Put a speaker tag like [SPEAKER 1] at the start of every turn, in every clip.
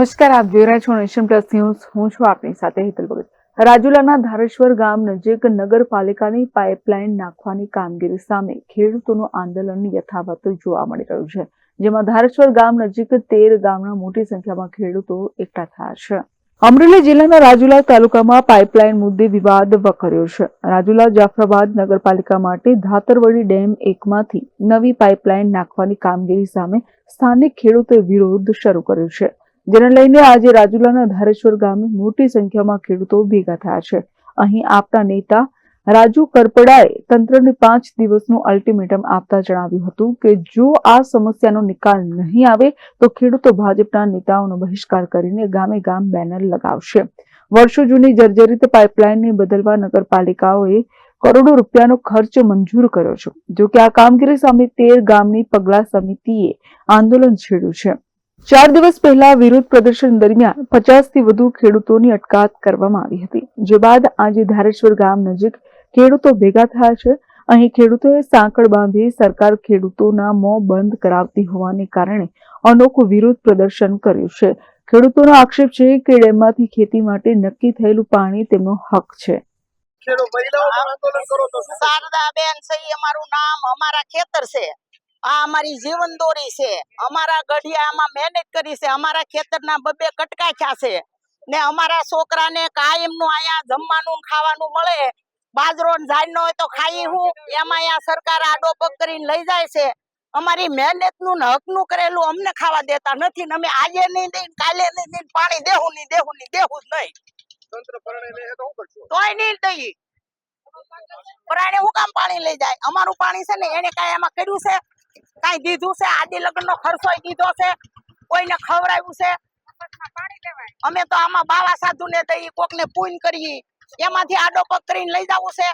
[SPEAKER 1] નમસ્કાર, આપ જોઈ રહ્યા છો નેશન પ્લસ ન્યૂઝ. હું છું આપની સાથે હેતલ ભગત. રાજુલાના ધારેશ્વર ગામ નજીક નગરપાલિકાની પાઇપલાઇન નાખવાની કામગીરી સામે ખેડૂતોનું આંદોલન યથાવત જોવા મળી રહ્યું છે, જેમાં ધારેશ્વર ગામ નજીક તેર ગામના મોટી સંખ્યામાં ખેડૂતો એકઠા થયા છે. અમરેલી જિલ્લાના રાજુલા તાલુકામાં પાઇપલાઇન મુદ્દે વિવાદ વકર્યો છે. રાજુલા જાફરાબાદ નગરપાલિકા માટે ધાતરવડી ડેમ એકમાંથી નવી પાઇપલાઇન નાખવાની કામગીરી સામે સ્થાનિક ખેડૂતોએ વિરોધ શરૂ કર્યો છે. જેને લઈને આજે રાજુલાના ધારેશ્વર ગામે મોટી સંખ્યામાં ખેડૂતો ભેગા થયા છે. અહીં આપના નેતા રાજુ કરપડાએ તંત્રને પાંચ દિવસનું અલ્ટિમેટમ આપતા જણાવ્યું હતું કે જો આ સમસ્યાનો નિકાલ નહીં આવે તો ખેડૂતો ભાજપના નેતાઓનો બહિષ્કાર કરીને ગામે ગામ બેનર લગાવશે. વર્ષો જૂની જર્જરિત પાઇપલાઇનને બદલવા નગરપાલિકાઓએ કરોડો રૂપિયાનો ખર્ચ મંજૂર કર્યો છે. જો કે આ કામગીરી સામે તેર ગામની પગલા સમિતિએ આંદોલન છેડ્યું છે. ચાર દિવસ પહેલા વિરોધ પ્રદર્શન દરમિયાન પચાસથી વધુ ખેડૂતોની અટકાયત કરવામાં આવી હતી. જે બાદ આજે ધારેશ્વર ગામ નજીક ખેડૂતો ભેગા થયા છે. અહીં ખેડૂતોએ સાંકળ બાંધી સરકાર ખેડૂતોના મો બંધ કરાવતી હોવાને કારણે અનોખું વિરોધ પ્રદર્શન કર્યું છે. ખેડૂતોનો આક્ષેપ છે કે ડેમમાંથી ખેતી માટે નક્કી થયેલું પાણી તેમનો હક છે.
[SPEAKER 2] શારદા બેન છે અમારું નામ. અમારા ખેતર છે. આ અમારી જીવન દોરી છે. અમારા ગઢિયામાં મહેનત કરી છે. અમારા ખેતરના બબે કટકાખ્યા છે. ને અમારા છોકરાને કાયમનું અહીંયા જમવાનું ખાવાનું મળે. બાજરો ને ઝાડનો હોય તો ખાઈ હું. એમાં અહીંયા સરકાર આડો પગ કરીને લઈ જાય છે. અમારી મહેનતનું ને હકનું કરેલું અમને ખાવા દેતા નથી ને અમે આજે નહીં દઈ કાલે નહીં દઈ પાણી દેવું નહીં દેવું નહીં દેવું જ નહીં. તોય નહીં દઈ. પરાણે હું કામ પાણી લઈ જાય? અમારું પાણી છે ને એને કાંઈ એમાં કર્યું છે? કાંઈ દીધું છે? આદિ લગ્ન નો ખર્ચો દીધો છે? કોઈને ખવડાવ્યું છે? અમે તો આમાં બાવા સાધુ ને કોક ને પૂન કરી એમાંથી આડો પગ કરીને લઈ જવું છે?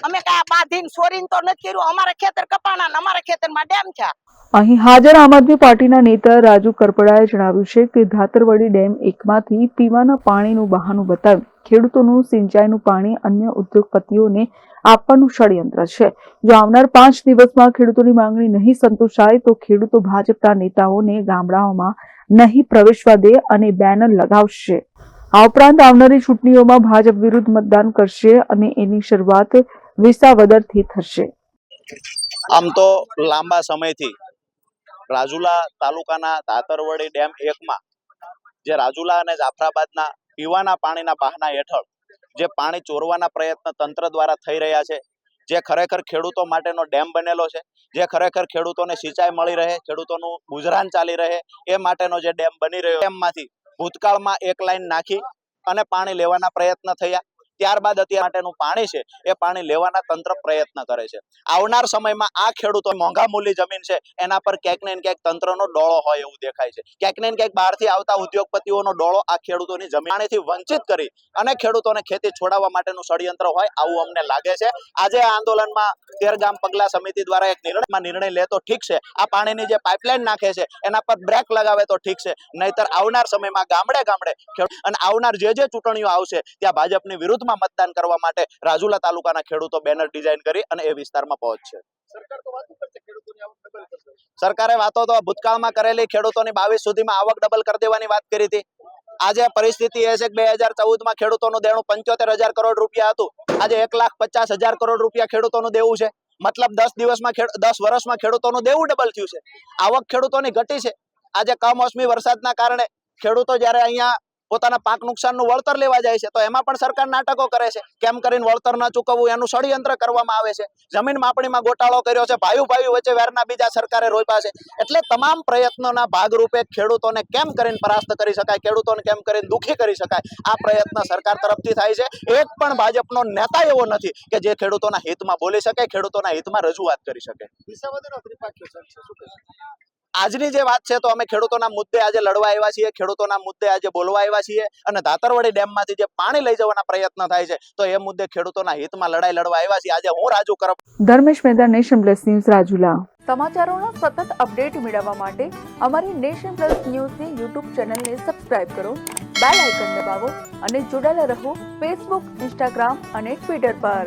[SPEAKER 2] અમે કાંઈ બાંધીને સોરીને તો નથી કર્યું? અમારા ખેતર કપાણા ને અમારા ખેતરમાં ડેમ છે.
[SPEAKER 1] અહીં હાજર આમ આદમી પાર્ટીના નેતા રાજુ કરપડાએ જણાવ્યું છે કે ધાતરવડી ડેમ એકમાંથી પીવાના પાણીનું બહાનું બતાવી ખેડૂતોનું સિંચાઈનું પાણી અન્ય ઉદ્યોગપતિઓને આપવાનું ષડયંત્ર છે. જો આવનાર પાંચ દિવસમાં ખેડૂતોની માંગણી નહીં સંતોષાય, તો ખેડૂતો ભાજપના નેતાઓને ગામડાઓમાં નહીં પ્રવેશવા દે અને બેનર લગાવશે. આ ઉપરાંત આવનારી ચૂંટણીઓમાં ભાજપ વિરુદ્ધ મતદાન કરશે અને એની શરૂઆત વિસાવદરથી થશે.
[SPEAKER 3] આમ તો લાંબા સમયથી રાજુલા તાલુકાના તાતરવડી ડેમ એકમાં જે રાજુલા અને જાફરાબાદના પીવાના પાણીના બહાના હેઠળ જે પાણી ચોરવાના પ્રયત્ન તંત્ર દ્વારા થઈ રહ્યા છે, જે ખરેખર ખેડૂતો માટેનો ડેમ બનેલો છે, જે ખરેખર ખેડૂતોને સિંચાઈ મળી રહે, ખેડૂતોનું ગુજરાન ચાલી રહે, એ માટેનો જે ડેમ બની રહ્યો ડેમમાંથી ભૂતકાળમાં એક લાઈન નાખી અને પાણી લેવાના પ્રયત્ન થયા. ત્યારબાદ અત્યાર માટેનું પાણી છે, એ પાણી લેવાના તંત્ર પ્રયત્ન કરે છે. આવનાર સમયમાં આ ખેડૂતો મોંઘા મૂલ્ય જમીન છે, એના પર ક્યાંક ને ક્યાંક તંત્રનો ડોળો હોય એવું દેખાય છે. ક્યાંક ને ક્યાંક બહારથી આવતા ઉદ્યોગપતિઓનો ડોળો આ ખેડૂતોની જમીનથી વંચિત કરી અને ખેડૂતોને ખેતી છોડાવવા માટેનું ષડયંત્ર હોય, આવું અમને લાગે છે. આજે આ આંદોલનમાં તેર ગામ પગલા સમિતિ દ્વારા એક નિર્ણયમાં નિર્ણય લે તો ઠીક છે. આ પાણીની જે પાઇપલાઇન નાખે છે એના પર બ્રેક લગાવે તો ઠીક છે. નહીતર આવનાર સમયમાં ગામડે ગામડે અને આવનાર જે જે ચૂંટણીઓ આવશે ત્યાં ભાજપની વિરુદ્ધમાં મતદાન કરવા માટે રાજુલા તાલુકાના ખેડૂતો બેનર ડિઝાઇન કરી અને એ વિસ્તારમાં પહોંચશે.
[SPEAKER 4] સરકારે વાતો
[SPEAKER 3] તો ભૂતકાળમાં કરેલી ખેડૂતોની બાવીસ સુધીમાં આવક ડબલ કરી દેવાની વાત કરી હતી. આજે પરિસ્થિતિ એ છે કે બે હજાર ચૌદમાં ખેડૂતોનું દેણું પંચોતેર હજાર કરોડ રૂપિયા હતું. આજે એક લાખ પચાસ હજાર કરોડ રૂપિયા ખેડૂતોનું દેવું છે. મતલબ દસ દિવસમાં દસ વર્ષમાં ખેડૂતોનું દેવું ડબલ થયું છે. આવક ખેડૂતોની ઘટી છે. આજે કમોસમી વરસાદના કારણે ખેડૂતો જ્યારે અહીંયા પોતાના પાક નુકસાનનું વળતર લેવા જાય છે, તો એમાં પણ સરકાર નાટકો કરે છે. કેમ કરીને વળતર ન ચૂકવવું એનું ષડયંત્ર કરવામાં આવે છે. જમીન માપણીમાં ગોટાળો કર્યો છે ભાઈઓ ભાઈઓ વચ્ચે વેરના બીજા સરકારે રોપ્યા છે. એટલે તમામ પ્રયત્નોના ભાગરૂપે ખેડૂતોને કેમ કરીને પરાસ્ત કરી શકાય, ખેડૂતોને કેમ કરીને દુઃખી કરી શકાય, આ પ્રયત્ન સરકાર તરફથી થાય છે. એક પણ ભાજપનો નેતા એવો નથી કે જે ખેડૂતોના હિતમાં બોલી શકે, ખેડૂતોના હિતમાં રજૂઆત કરી શકે. આજની જે વાત છે તો અમે ખેડૂતોના મુદ્દે આજે લડવા આવ્યા છીએ. ખેડૂતોના મુદ્દે આજે બોલવા આવ્યા છીએ. અને ધાતરવડી ડેમમાંથી જે પાણી લઈ જવાના પ્રયત્ન થાય છે તો એ મુદ્દે ખેડૂતોના હિતમાં લડાઈ લડવા આવ્યા છીએ. આજે હું Raju Karap
[SPEAKER 1] Dharmesh Meda nation plus news Rajula. સમાચારોના સતત અપડેટ મેળવવા માટે અમારી નેશન પ્લસ ન્યૂઝની યુટ્યુબ ચેનલને સબસ્ક્રાઇબ કરો બેલ આઇકન દબાવો અને જોડાયેલા રહો ફેસબુક ઇન્સ્ટાગ્રામ અને ટ્વિટર પર.